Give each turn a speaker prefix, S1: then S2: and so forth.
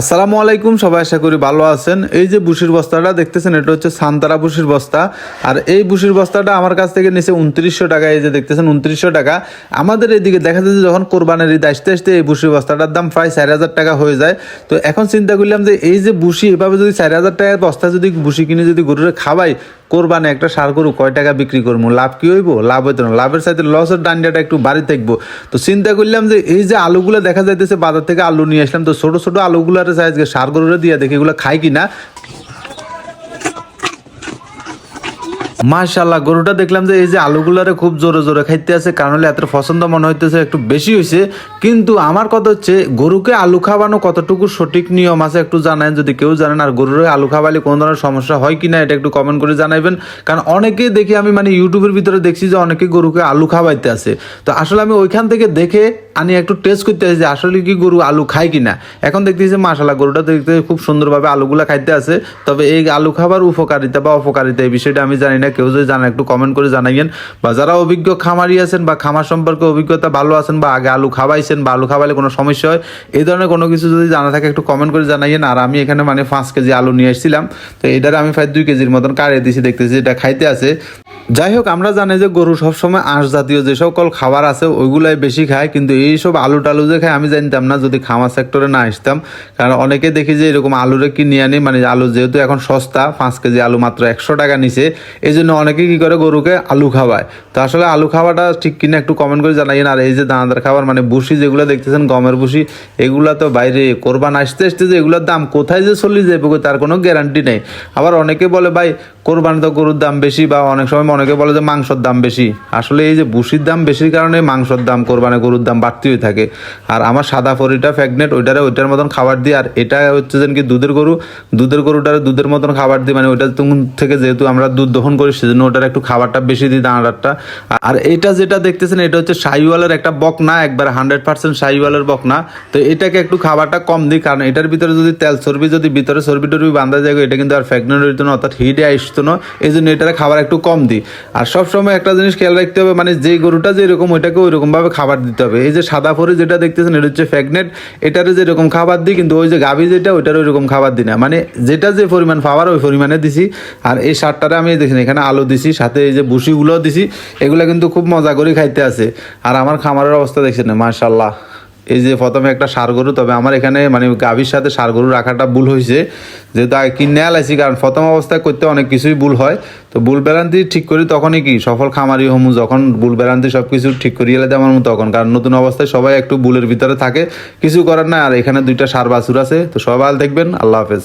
S1: আসসালামু আলাইকুম, সবাই আশা করি ভালো আছেন। এই যে বুশির বস্তাটা, দেখতেছেন, এটা হচ্ছে সান্তারা বুসির বস্তা। আর এই বুশির বস্তাটা আমার কাছ থেকে নিচে উনত্রিশশো টাকা, এই যে দেখতেছেন, উনত্রিশশো টাকা। আমাদের এদিকে দেখা যাচ্ছে যখন কোরবানের ঈদ আসতে আসতে এই বুসির বস্তাটার দাম প্রায় চার হাজার টাকা হয়ে যায়। তো এখন চিন্তা করলাম যে এই যে বুসি এভাবে যদি চার হাজার টাকার বস্তা যদি বুসি কিনে যদি গরুরে খাওয়াই কোরবানে একটা সার গরু কয় টাকা বিক্রি করব লাভ কি হইব? লাভ হইতো না। লাভের সাথে লসের ডান্ডিয়াটা একটু বাড়ি থাকব। তো চিন্তা করলাম যে এই যে আলুগুলো দেখা যাইতেছে, বাজার থেকে আলু নিয়ে আসলাম, তো ছোটো ছোটো আলুগুলোর সাইজকে সার গরুরে দিয়ে দেখি এগুলো খাই কিনা। মাশাল্লাহ গরুটা দেখলাম যে এই যে আলুগুলারে খুব জোরে জোরে খাইতে আছে, কারণ হলে এত পছন্দ মনে হইতেছে, একটু বেশি হয়েছে কিন্তু আমার কথা হচ্ছে, গরুকে আলু খাওয়ানো কতটুকু সঠিক নিয়ম আছে একটু জানান যদি কেউ জানেন। আর গরুর আলু খাওয়ালে কোনো ধরনের সমস্যা হয় কিনা, এটা একটু কমেন্ট করে জানাইবেন। কারণ অনেকেই দেখি আমি মানে ইউটিউবের ভিতরে দেখছি যে অনেকে গরুকে আলু খাওয়াইতে আছে। তো আসলে আমি ওইখান থেকে দেখে আমি একটু টেস্ট করতে আসি যে আসলে কি গরু আলু খায় কিনা। এখন দেখতেছি মাশাল্লাহ গরুটা দেখতে খুব সুন্দরভাবে আলুগুলা খাইতে আছে। তবে এই আলু খাবার উপকারিতা বা অপকারিতা এই বিষয়টা আমি জানি না। কেউ যদি জানে, একটু কমেন্ট করে জানাইয়েন। বা যারা অভিজ্ঞ খামারি আছেন বা খামার সম্পর্কে অভিজ্ঞতা ভালো আছেন বা আগে আলু খাওয়াইছেন বা আলু খাওয়ালে কোনো সমস্যা হয়, এই ধরনের কোনো কিছু যদি জানা থাকে, একটু কমেন্ট করে জানাইয়েন। আর আমি এখানে মানে পাঁচ কেজি আলু নিয়ে এসেছিলাম তো এটার আমি প্রায় দুই কেজির মতন কাড়িয়ে দিয়েছি দেখতেছি এটা খাইতে আছে। যাই হোক, আমরা জানি যে গরু সবসময় আঁশ জাতীয় যে সকল খাবার আছে, ওইগুলাই বেশি খায়। কিন্তু এইসব আলু টালু যে খায়, আমি জানতাম না যদি খামার সেক্টরে না আসতাম। কারণ অনেকে দেখি যে এরকম আলুরে কিনে আনি মানে আলু যেহেতু এখন সস্তা, পাঁচ কেজি আলু মাত্র একশো টাকা নিচে এই জন্য অনেকে কি করে গরুকে আলু খাওয়ায়। তো আসলে আলু খাওয়াটা ঠিক কিনা একটু কমেন্ট করে জানাইন আর এই যে দানাদার খাবার মানে বুসি যেগুলো দেখতেছেন, গমের বুসি এগুলা তো বাইরে কোরবান আসতে আসতে যে এগুলোর দাম কোথায় যে চলে যাবে তার কোনো গ্যারান্টি নেই। আবার অনেকে বলে, ভাই, কোরবানি তো গরুর দাম বেশি বা অনেক সময় অনেকে বলে যে, মাংসর দাম বেশি আসলে এই যে বুসির দাম বেশির কারণে মাংসর দাম কোরবানি গরুর দাম বাড়তি হয়ে থাকে। আর আমার সাদা ফরিটা ফ্যাগনেট ওইটারে ওইটার মতন খাবার দিই। আর এটা হচ্ছে যেন কি দুধের গরু, দুধের গরুটারে দুধের মতন খাবার দিই। মানে ওইটা থেকে যেহেতু আমরা দুধ দহন করি সেজন্য ওটার একটু খাবারটা বেশি দিই, দানাদারটা। আর এটা যেটা দেখতেছেন, এটা হচ্ছে শাহিওয়ালের একটা বকনা, একবার হান্ড্রেড পার্সেন্ট শাহিওয়ালের বকনা। তো এটাকে একটু খাবারটা কম দিই, কারণ এটার ভিতরে যদি তেল চর্বি, যদি ভিতরে চর্বি টর্বি বান্ধা যায়, এটা কিন্তু আর ফ্যাগনেট হইতো না, অর্থাৎ হিটে আসতো না। এই জন্য এটার খাবার একটু কম দিই। আর সবসময় একটা জিনিস খেয়াল রাখতে হবে মানে যে গরুটা যেরকম, ওইটাকে ওইরকম ভাবে খাবার দিতে হবে। এই যে সাদা ফরি যেটা দেখতেছেন, এটা হচ্ছে ফ্যাগনেট এটারে যেরকম খাবার দিই, কিন্তু ওই যে গাভি যেটা, ওইটার ওইরকম খাবার দিই না। মানে যেটা যে পরিমাণ পাওয়ার, ওই পরিমাণে দিছি। আর এই সারটারে আমি দেখেন আলু দিছি, সাথে এই যে ভুসিগুলোও দিছি, এগুলো কিন্তু খুব মজা করে খাইতে আছে। আর আমার খামারের অবস্থা দেখছেন মার্শাল্লাহ এই যে প্রথমে একটা সার গরু, তবে আমার এখানে মানে গাভীর সাথে সার গরু রাখাটা ভুল হয়েছে যেহেতু আগে কিনে আলাইছি, কারণ প্রথম অবস্থায় করতে অনেক কিছুই ভুল হয়। তো ভুল বেরান্তি ঠিক করি তখনই কি, সফল খামারি হমু যখন ভুল বেরান্তি সব কিছু ঠিক করিয়ে এলে আমার তখন। কারণ নতুন অবস্থায় সবাই একটু ভুলের ভিতরে থাকে, কিছু করার না আর এখানে দুইটা সার বাছুর আছে। তো সবাই দেখবেন আল্লাহ হাফেজ।